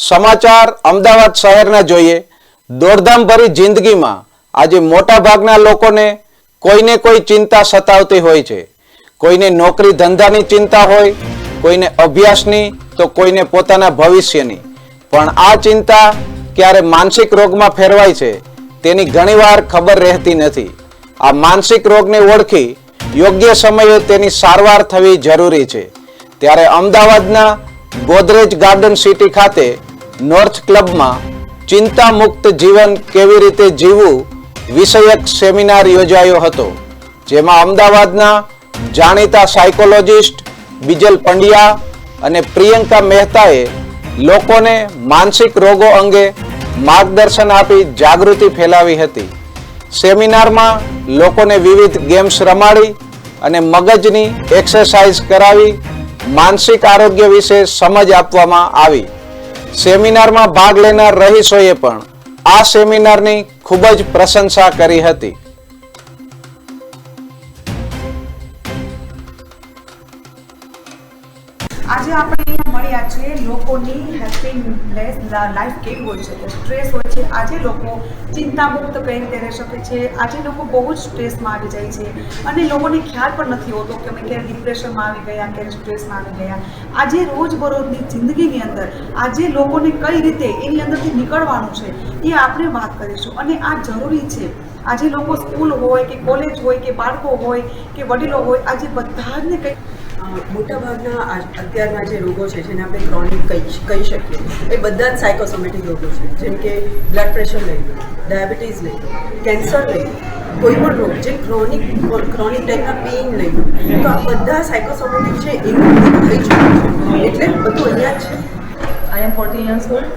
સમાચાર અમદાવાદ શહેરના જોઈએ. દોડધામ ભરી જિંદગીમાં આજે મોટા ભાગના લોકોને કોઈને કોઈ ચિંતા સતાવતી હોય છે. કોઈને નોકરી ધંધાની ચિંતા હોય, કોઈને અભ્યાસની, તો કોઈને પોતાના ભવિષ્યની. પણ આ ચિંતા ક્યારે માનસિક રોગમાં ફેરવાય છે, તેની ઘણીવાર ખબર રહેતી નથી. આ માનસિક રોગને ઓળખી યોગ્ય સમયે તેની સારવાર થવી જરૂરી છે. ત્યારે અમદાવાદના ગોદરેજ ગાર્ડન સિટી ખાતે નોર્થ ક્લબમાં ચિંતા મુક્ત જીવન કેવી રીતે જીવવું વિષયક સેમિનાર યોજાયો હતો, જેમાં અમદાવાદના જાણીતા સાયકોલોજિસ્ટ બિજલ પંડ્યા અને પ્રિયંકા મહેતાએ લોકોને માનસિક રોગો અંગે માર્ગદર્શન આપી જાગૃતિ ફેલાવી હતી. સેમિનારમાં લોકોને વિવિધ ગેમ્સ રમાડી અને મગજની એક્સરસાઇઝ કરાવી માનસિક આરોગ્ય વિશે સમજ આપવામાં આવી. સેમિનારમાં ભાગ લેનાર રહીશોએ પણ આ સેમિનારની ખૂબ જ પ્રશંસા કરી હતી. આજે આપણે અહીંયા મળ્યા છીએ લોકોની હેપીનેસ લાઈફ કેવી હોય છે? સ્ટ્રેસ હોય છે. આજે લોકો ચિંતામુક્ત કઈ રીતે રહી શકે છે. આજે લોકો બહુ જ સ્ટ્રેસમાં આવી જાય છે. અને લોકોને ખ્યાલ પણ નથી હોતો કે અમે ક્યારે ડિપ્રેશનમાં આવી ગયા, ક્યારે સ્ટ્રેસમાં આવી ગયા. આજે રોજબરોજની જિંદગીની અંદર આજે લોકોને કઈ રીતે એની અંદરથી નીકળવાનું છે એ આપણે વાત કરીશું. અને આ જરૂરી છે. આજે લોકો સ્કૂલ હોય કે કોલેજ હોય કે બાળકો હોય કે વડીલો હોય, આજે બધા જ ને કંઈક મોટાભાગના અત્યારના જે રોગો છે, જેને આપણે ક્રોનિક કહી કહી શકીએ, એ બધા જ સાયકોસોમેટિક રોગો છે. જેમ કે બ્લડ પ્રેશર લઈ લો ડાયાબિટીસ લઈ લો કેન્સર લઈ લો, કોઈ પણ રોગ જે ક્રોનિક ક્રોનિક ટાઈપના પેઇન લઈ લો, તો આ બધા સાયકોસોમેટિક છે, એ થઈ ચૂક્યું છે. એટલે બધું અહીંયા જ છે. I am forty years old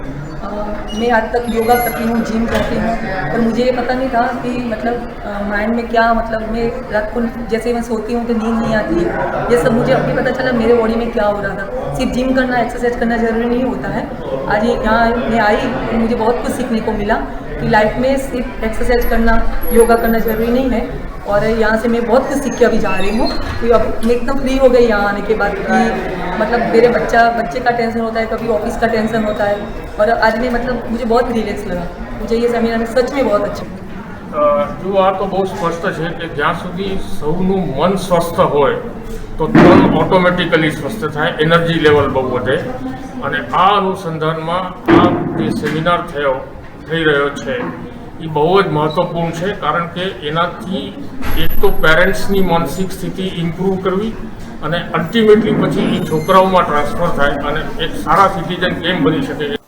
मैं आज तक योगा करती हूँ जिम करती हूँ और मुझे ये पता नहीं था कि मतलब माइंड में क्या मतलब मैं रात को जैसे मैं सोती हूँ तो नींद नहीं आती है। ये सब मुझे अभी पता चला मेरे बॉडी में क्या हो रहा था। सिर्फ़ जिम करना एक्सरसाइज करना ज़रूरी नहीं होता है। आज यहाँ मैं आई तो मुझे बहुत कुछ सीखने को मिला कि लाइफ में सिर्फ़ एक्सरसाइज करना योगा करना ज़रूरी नहीं है। और यहाँ से मैं बहुत कुछ सीख के अभी जा रही हूँ कि अब मैं एकदम फ्री हो गई यहाँ आने के बाद कि मतलब मेरे बच्चा बच्चे का टेंशन होता है कभी ऑफिस का टेंशन होता है और आज मैं मतलब मुझे बहुत रिलैक्स लगा मुझे ये सेमिनार सच में बहुत अच्छा लगा અ, જો આ તો બહુ સ્પષ્ટ છે કે જ્યાં સુધી સૌનું મન સ્વસ્થ હોય તો તન ઓટોમેટિકલી સ્વસ્થ થાય એનર્જી લેવલ બહુ વધે અને આ અનુસંધાનમાં આ જે સેમિનાર થયો થઈ રહ્યો છે એ બહુ જ મહત્ત્વપૂર્ણ છે, કારણ કે એનાથી એક તો પેરેન્ટ્સની માનસિક સ્થિતિ ઇમ્પ્રૂવ કરવી અને અલ્ટિમેટલી પછી એ છોકરાઓમાં ટ્રાન્સફર થાય અને એક સારા સિટીઝન કેમ બની શકે